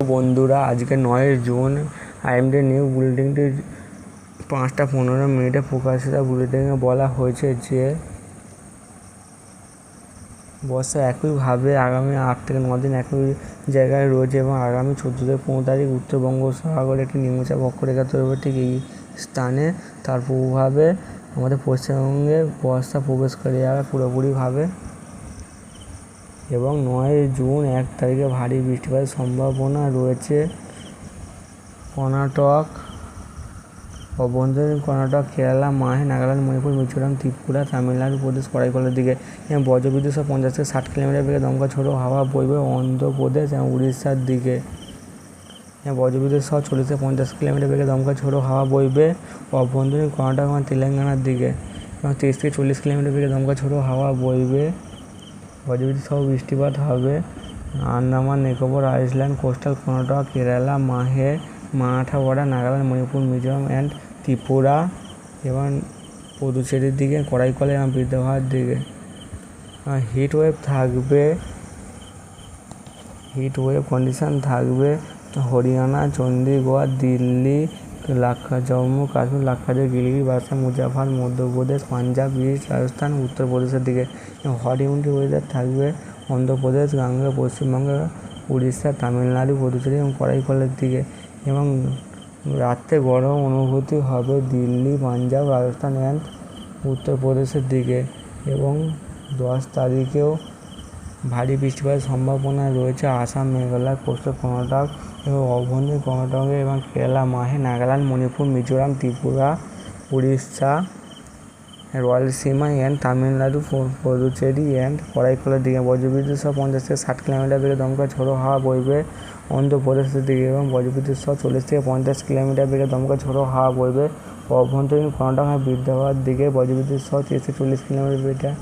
বন্ধুরা, আজকে নয় জুন। আইএমডি নিউ বুলেটিনটির পাঁচটা পনেরো মিনিটে প্রকাশিত বুলেটিনে বলা হয়েছে যে, বর্ষা একইভাবে আগামী আট থেকে দিন একই জায়গায় রয়েছে এবং আগামী চোদ্দ থেকে পনেরো তারিখ উত্তরবঙ্গ বঙ্গোপসাগরে একটি নিম্নচাপ অক্ষরেখা তৈরি ঠিক এই স্থানে তার প্রভাবে আমাদের পশ্চিমবঙ্গে বর্ষা প্রবেশ করে যাবে পুরোপুরিভাবে। এবং নয় জুন, এক তারিখে ভারী বৃষ্টিপাতের সম্ভাবনা রয়েছে। কর্ণাটক, অভ্যন্তরীণ কর্ণাটক, কেরালা, মাহে, নাগাল্যান্ড, মণিপুর, মিজোরাম, ত্রিপুরা, তামিলনাড়ু প্রদেশ করাইকলের দিকে এবং বজ্রবিদ্যুৎ সহ পঞ্চাশ থেকে ষাট কিলোমিটার বেগে দমকা ছোটো হাওয়া বইবে অন্ধ্রপ্রদেশ এবং উড়িষ্যার দিকে। বজ্রবিদ্যুৎ সহ চল্লিশ থেকে পঞ্চাশ কিলোমিটার বেগে দমকা ছোটো হাওয়া বইবে অভ্যন্তরীণ কর্ণাটক এবং তেলেঙ্গানার দিকে। এবং তিরিশ থেকে চল্লিশ কিলোমিটার বেগে দমকা ছোটো হাওয়া বইবে বজ্রবিদ্যুৎ সহ বৃষ্টিপাত হবে। Andaman, Nicobar, island, coastal Karnataka Kerala, Mahe, Marathwada, Nagaland, Manipur, Mizoram, and Tripura এবং পুদুচেরির দিকে, কড়াইকলে এবং বিদ্যাভার দিকে। হিট ওয়েভ থাকবে। হিট ওয়েভ কন্ডিশন থাকবে হরিয়ানা চণ্ডীগড় দিল্লি লাক্ষা জম্মু, কাশ্মীর, লাক্ষাদ্বীপ গিলগিরি বাসা মুজাফর মধ্যপ্রদেশ পাঞ্জাব ইস্ট রাজস্থান উত্তরপ্রদেশের দিকে। হট ইউনিটি ওয়েদার থাকবে অন্ধ্রপ্রদেশ গাঙ্গা পশ্চিমবঙ্গ, উড়িষ্যা, তামিলনাড়ু পুদুচেরি এবং করাইকলের দিকে। এবং রাত্রে গরম অনুভূতি হবে দিল্লি, পাঞ্জাব, রাজস্থান অ্যান্ড উত্তরপ্রদেশের দিকে। এবং দশ তারিখেও ভারী বৃষ্টিপাতের সম্ভাবনা রয়েছে আসাম, মেঘালয়, কোস্টাল, কর্ণাটক এবং অভ্যন্তরীণ কর্ণাটকে এবং কেরালা, মাহে, নাগাল্যান্ড, মণিপুর, মিজোরাম, ত্রিপুরা, উড়িষ্যা রয়লসীমা অ্যান্ড তামিলনাড়ু পদুচেরি অ্যান্ড করাইকলের দিকে। বজ্রবিদ্যুৎ সহ পঞ্চাশ থেকে ষাট কিলোমিটার বেগে দমকা ঝোড়ো হাওয়া বইবে অন্ধ্রপ্রদেশের দিকে এবং বজ্রবিদ্যুৎ সহ চল্লিশ থেকে পঞ্চাশ কিলোমিটার বেগে দমকা ঝোড়ো হাওয়া বইবে। অভ্যন্তরীণ কর্ণাটক বিদ্যাবাদ দিকে বজ্রবিদ্যুৎ সহ তিরিশ থেকে চল্লিশ কিলোমিটার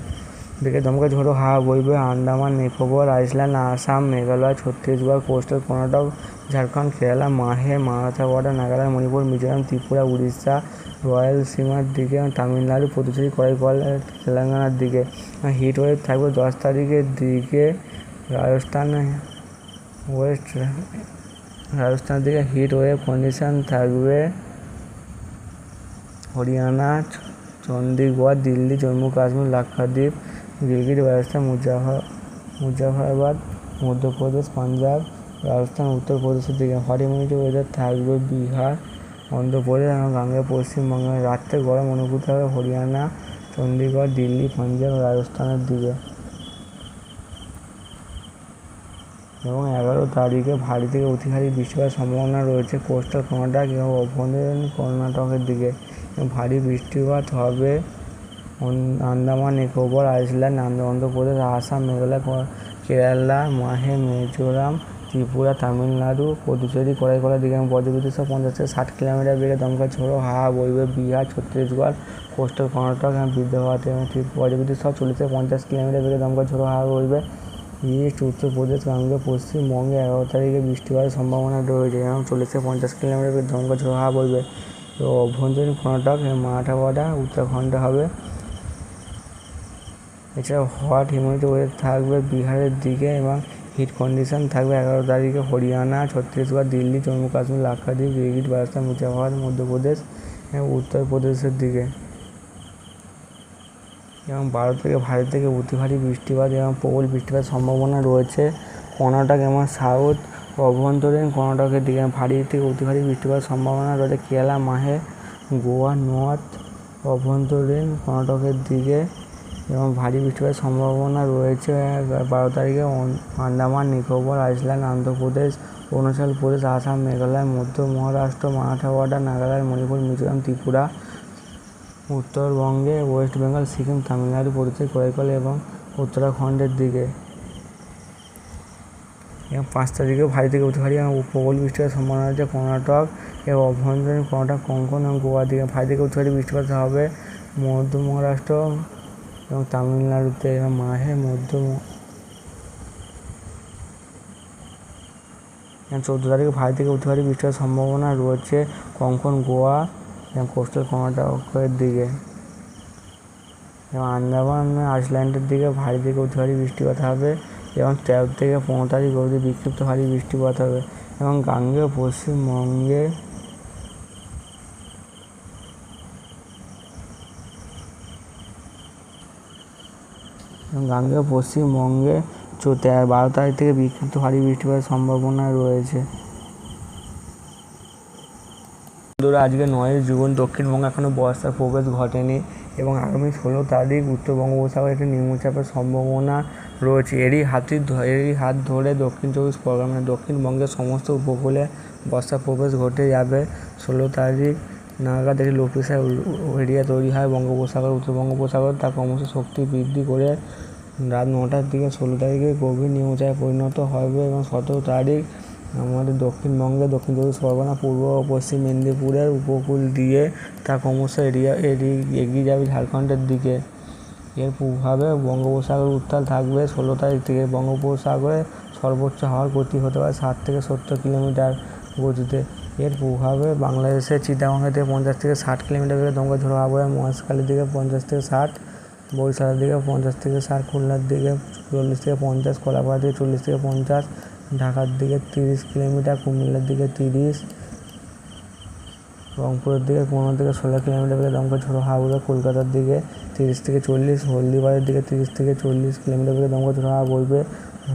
বেগে দমকা ঝোড়ো হাওয়া বইবে আন্দামান, নিকোবর, আইসল্যান্ড, আসাম, মেঘালয়, ছত্তিশগড়, কোস্টাল কর্ণাটক ঝাড়খণ্ড, কেরালা, মাহে, মারাঠাওয়াড়া, নাগাল্যান্ড, মণিপুর, মিজোরাম, ত্রিপুরা, উড়িষ্যা রয়লসীমার দিকে, তামিলনাড়ু, পুদুচেরি করাইকল তেলেঙ্গানার দিকে। হিট ওয়েভ থাকবে দশ তারিখের দিকে রাজস্থান, ওয়েস্ট, রাজস্থানের দিকে হিট ওয়েভ কন্ডিশান থাকবে হরিয়ানা চণ্ডীগড় দিল্লি, জম্মু, কাশ্মীর, লাক্ষাদ্বীপ গিলগিরি বালতিস্তান মুজাফর মুজাফরাবাদ মধ্যপ্রদেশ পাঞ্জাব রাজস্থান উত্তরপ্রদেশের দিকে ইউনিটি ওয়েদার থাকবে বিহার অন্ধ্রপ্রদেশ এবং গাঙ্গেয় পশ্চিমবঙ্গে রাত্রে গরম অনুভূতি হবে হরিয়ানা চণ্ডীগড় দিল্লি পাঞ্জাব রাজস্থানের দিকে এবং এগারো তারিখে ভারী থেকে অতি ভারী বৃষ্টিপাতের সম্ভাবনা রয়েছে কোস্টাল কর্ণাটক এবং অভ্যন্তরীণ কর্ণাটকের দিকে ভারী বৃষ্টিপাত হবে আন্দামান, নিকোবর, আইসল্যান্ড অন্ধ্রপ্রদেশ আসাম, মেঘালয় কেরালা, মাহে, মিজোরাম, ত্রিপুরা, তামিলনাড়ু, পুদুচেরি কড়াই দিকে এবং সহ পঞ্চাশ থেকে ষাট কিলোমিটার বেগে দমকা ঝোড়ো হাওয়া বইবে বিহার, ছত্তিশগড়, কোস্টাল, কর্ণাটক এবং বিদ্যাবাদ এবং বজ্রবিদ্যুৎ সহ চল্লিশ থেকে পঞ্চাশ কিলোমিটার বেগে দমকা ঝোড়ো হাওয়া বইবে ইস্ট, উত্তরপ্রদেশ গাঙ্গে পশ্চিমবঙ্গে এগারো তারিখে বৃষ্টিপাতের সম্ভাবনা রয়েছে, এবং চল্লিশ থেকে পঞ্চাশ কিলোমিটার বেগে দমকা ঝোড়ো হাওয়া বইবে তো অভ্যন্তরীণ কর্ণাটক মারাঠাওয়াড়া উত্তরাখণ্ডে হবে এছাড়াও হট হিউমিডিটি ওয়েভ থাকবে বিহারের দিকে এবং হিট কন্ডিশন থাকবে এগারো তারিখে হরিয়ানা, ছত্তিশগড়, দিল্লি, জম্মু কাশ্মীর, লাক্ষাদ্বীপ গিরগিট রাজস্থান মুজাফরবাদ মধ্যপ্রদেশ উত্তরপ্রদেশের দিকে। এবং বারো থেকে ভারী থেকে অতি ভারী বৃষ্টিপাত এবং প্রবল বৃষ্টিপাতের সম্ভাবনা রয়েছে। কর্ণাটক এবং সাউথ অভ্যন্তরীণ কর্ণাটকের দিকে ভারী থেকে অতি ভারী বৃষ্টিপাতের সম্ভাবনা রয়েছে। কেরালা, মাহে, গোয়া, নর্থ অভ্যন্তরীণ কর্ণাটকের দিকে এবং ভারী বৃষ্টিপাতের সম্ভাবনা রয়েছে। বারো তারিখে আন্দামান, নিকোবর, আইসল্যান্ড, অন্ধ্রপ্রদেশ, অরুণাচল প্রদেশ, আসাম, মেঘালয়, মধ্য মহারাষ্ট্র মারাঠাওয়াড়া নাগাল্যান্ড, মণিপুর, মিজোরাম, ত্রিপুরা, উত্তরবঙ্গে, ওয়েস্ট বেঙ্গল, সিকিম, তামিলনাড়ু পুদুচেরি করাইকল এবং উত্তরাখণ্ডের দিকে। এবং পাঁচ তারিখে ভারী থেকে অতি ভারী এবং প্রবল বৃষ্টিপাতের সম্ভাবনা রয়েছে কর্ণাটক এবং অভ্যন্তরীণ কর্ণাটক, কঙ্কন এবং গোয়া দিকে। ভারী থেকে অতি ভারী বৃষ্টিপাত হবে মধ্য মহারাষ্ট্র এবং তামিলনাড়ুতে মাহে, মধ্য চৌদ্দ তারিখে ভারী থেকে অতি ভারী বৃষ্টিপাতের সম্ভাবনা রয়েছে কঙ্কন, গোয়া এবং কোস্টাল কর্ণাটকের দিকে। এবং আন্দামান আইসল্যান্ডের দিকে ভারী থেকে অতি ভারী বৃষ্টিপাত হবে এবং তেরো থেকে পনেরো তারিখ অবধি বিক্ষিপ্ত ভারী বৃষ্টিপাত হবে। এবং গাঙ্গেয় পশ্চিমবঙ্গে গাঙ্গেয় পশ্চিমবঙ্গে চো তেরো বারো তারিখ থেকে বিক্ষিপ্ত ভারী বৃষ্টিপাতের সম্ভাবনা রয়েছে। বন্ধুরা, আজকে নয় জুন, দক্ষিণবঙ্গে এখনও বর্ষার প্রবেশ ঘটেনি এবং আগামী ষোলো তারিখ উত্তর বঙ্গোপসাগরে একটি নিম্নচাপের সম্ভাবনা রয়েছে। এরই হাতির এরই হাত ধরে দক্ষিণ চব্বিশ পরগনা, দক্ষিণবঙ্গের সমস্ত উপকূলে বর্ষার প্রবেশ ঘটে যাবে। ষোলো তারিখ নাগাদ একটি লো প্রেশার এরিয়া তৈরি হয় বঙ্গোপসাগর, উত্তর বঙ্গোপসাগর। তা ক্রমশ শক্তি বৃদ্ধি করে রাত নটার দিকে, ষোলো তারিখে গভীর নিম্নচাপে পরিণত হবে এবং সতেরো তারিখ আমাদের দক্ষিণবঙ্গে দক্ষিণ চব্বিশ পরগনা, পূর্ব ও পশ্চিম মেদিনীপুরের উপকূল দিয়ে তা ক্রমশ এরিয়া এরি এগিয়ে যাবে ঝাড়খণ্ডের দিকে। এর প্রভাবে বঙ্গোপসাগর উত্তাল থাকবে ষোলো তারিখ থেকে। বঙ্গোপসাগরে সর্বোচ্চ হওয়ার গতি হতে পারে ষাট থেকে সত্তর কিলোমিটার গতিতে। এর প্রভাবে বাংলাদেশের চিটাগঙ্গের থেকে পঞ্চাশ থেকে ষাট কিলোমিটার বেগে দমকা ঝোড়ো হাওয়া বয় মহেশখালীর দিকে পঞ্চাশ থেকে ষাট, বরিশালের দিকে পঞ্চাশ থেকে ষাট, খুলনার দিকে চল্লিশ থেকে পঞ্চাশ, কলাপাড়ার দিকে চল্লিশ থেকে পঞ্চাশ, ঢাকার দিকে তিরিশ কিলোমিটার, কুমিল্লার দিকে তিরিশ, রংপুরের দিকে পনেরো থেকে ষোলো কিলোমিটার বেগে দমকা ঝোড়ো হাওয়া কলকাতার দিকে তিরিশ থেকে চল্লিশ, হলদিবাড়ির দিকে তিরিশ থেকে চল্লিশ কিলোমিটার বেগে দমকা ঝোড়ো হাওয়া বইবে,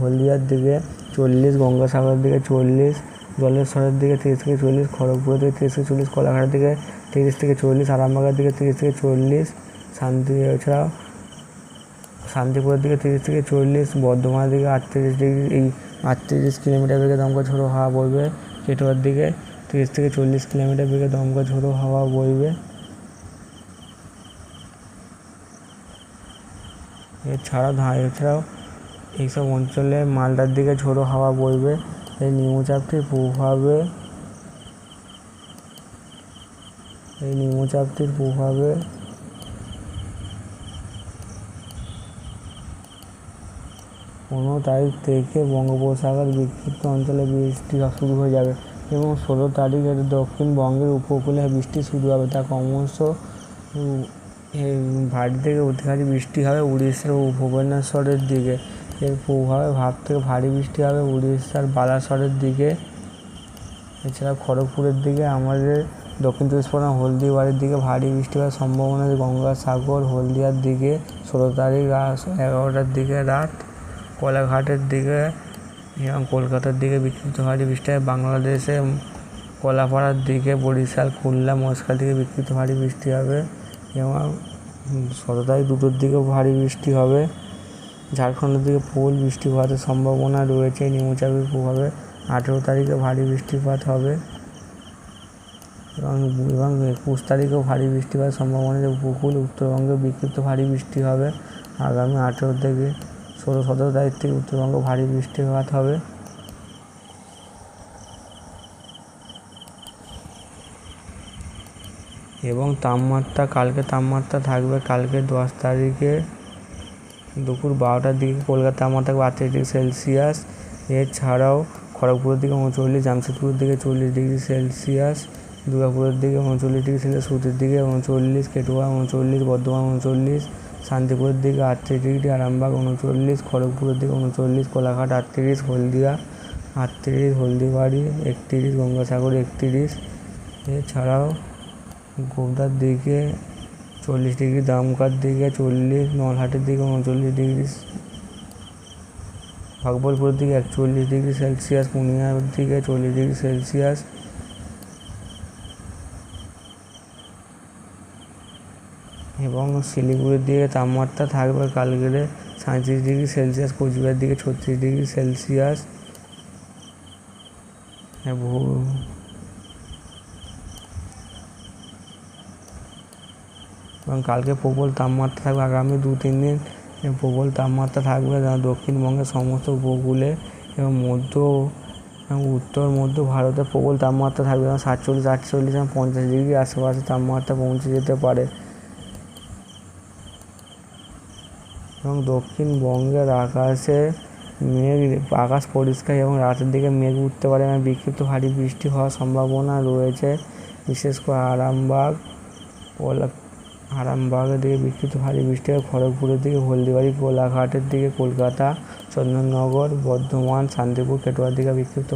হলদিয়ার দিকে চল্লিশ, গঙ্গাসাগরের দিকে চল্লিশ জলেশ্বরের দিকে তিরিশ থেকে চল্লিশ, খড়গপুরের দিকে তিরিশ থেকে চল্লিশ, কলাঘাটের দিকে তিরিশ থেকে চল্লিশ, আরামবাগের দিকে তিরিশ থেকে চল্লিশ, শান্তি এছাড়াও শান্তিপুরের দিকে তিরিশ থেকে চল্লিশ, বর্ধমানের দিকে আটত্রিশ ডিগ্রি, এই আটত্রিশ কিলোমিটার বেগে দমকা ঝোড়ো হাওয়া বইবে। কেটোয়ার দিকে তিরিশ থেকে চল্লিশ কিলোমিটার বেগে দমকা ঝোড়ো হাওয়া বইবে। এছাড়াও এছাড়াও এইসব অঞ্চলে মালদার দিকে ঝোড়ো হাওয়া বইবে। এই নিম্নচাপটির প্রভাবে এই নিম্নচাপটির প্রভাবে পনেরো তারিখ থেকে বঙ্গোপসাগর বিক্ষিপ্ত অঞ্চলে বৃষ্টি শুরু হয়ে যাবে এবং ষোলো তারিখে দক্ষিণবঙ্গের উপকূলে বৃষ্টি শুরু হবে। তা ক্রমশ ভারী থেকে অতি ভারী বৃষ্টি হবে উড়িষ্যা ও ভুবনেশ্বরের দিকে। এর প্রভাবে ভাব থেকে ভারী বৃষ্টি হবে উড়িষ্যার বালাসরের দিকে। এছাড়া খড়গপুরের দিকে আমাদের দক্ষিণ চব্বিশ পরগনা হলদিবাড়ির দিকে ভারী বৃষ্টি হওয়ার সম্ভাবনা গঙ্গাসাগর, হলদিয়ার দিকে ষোলো তারিখ এগারোটার দিকে রাত। কোলাঘাটের দিকে এবং কলকাতার দিকে বিক্ষিপ্ত ভারী বৃষ্টি হয়। বাংলাদেশে কলাপাড়ার দিকে বরিশাল, খুলনা, মহেশখাল দিকে বিক্ষিপ্ত ভারী বৃষ্টি হবে। এবং ষোলো তারিখ দুটোর দিকে ভারী বৃষ্টি হবে। ঝাড়খণ্ডের দিকে প্রবল বৃষ্টিপাতের সম্ভাবনা রয়েছে। নিম্নচাপের প্রভাবে আঠেরো তারিখে ভারী বৃষ্টিপাত হবে এবং এবং একুশ তারিখেও ভারী বৃষ্টিপাতের সম্ভাবনা উপকূল, উত্তরবঙ্গে বিক্ষিপ্ত ভারী বৃষ্টি হবে। আগামী আঠেরো থেকে ষোলো, সতেরো তারিখ থেকে উত্তরবঙ্গে ভারী বৃষ্টিপাত হবে। এবং তাপমাত্রা, কালকে তাপমাত্রা থাকবে কালকে দশ তারিখে দুপুর বারোটার দিকে কলকাতার তাপমাত্রা থাকবে আটত্রিশ ডিগ্রি সেলসিয়াস। এছাড়াও খড়গপুরের দিকে উনচল্লিশ, জামশেদপুরের দিকে চল্লিশ ডিগ্রি সেলসিয়াস, দুর্গাপুরের দিকে উনচল্লিশ ডিগ্রি সেলসিয়াস সুতির দিকে উনচল্লিশ, কেটুয়া উনচল্লিশ, বর্ধমান উনচল্লিশ, শান্তিপুরের দিকে আটত্রিশ ডিগ্রি, আরামবাগ উনচল্লিশ, খড়গপুরের দিকে উনচল্লিশ, কোলাঘাট আটত্রিশ, হলদিয়া আটত্রিশ, হলদিবাড়ি একত্রিশ, গঙ্গাসাগর একত্রিশ। এছাড়াও গোবদার দিকে চল্লিশ ডিগ্রি দামকার দিকে? চল্লিশ, নলহাটের দিকে উনচল্লিশ ডিগ্রি। ভাগবলপুরের দিকে একচল্লিশ ডিগ্রি সেলসিয়াস। পূর্ণিয়ার দিকে চল্লিশ ডিগ্রি সেলসিয়াস। এবং শিলিগুড়ির দিকে তাপমাত্রা থাকবে কালকেরে সাঁত্রিশ ডিগ্রি সেলসিয়াস কোচবিহার দিকে ছত্রিশ ডিগ্রি সেলসিয়াস। এবং কালকে প্রবল তাপমাত্রা থাকবে। আগামী দু, তিন দিন প্রবল তাপমাত্রা থাকবে। দক্ষিণবঙ্গের সমস্ত উপকূলে এবং মধ্য, এবং উত্তর, মধ্য ভারতে প্রবল তাপমাত্রা থাকবে। যেমন সাতচল্লিশ, আটচল্লিশ এবং পঞ্চাশ ডিগ্রি আশেপাশে তাপমাত্রা পৌঁছে যেতে পারে। এবং দক্ষিণবঙ্গের আকাশে মেঘ, আকাশ পরিষ্কার এবং রাতের দিকে মেঘ উঠতে পারে এবং বিক্ষিপ্ত ভারী বৃষ্টি হওয়ার সম্ভাবনা রয়েছে। বিশেষ করে আরামবাগ আরামবাগের দিকে বিক্ষিপ্ত ভারী বৃষ্টি হয়। খড়গপুরের দিকে, হলদিবাড়ি কোলাঘাটের দিকে, কলকাতা, চন্দননগর, বর্ধমান, শান্তিপুর কেটোয়ার দিকে বিক্ষিপ্ত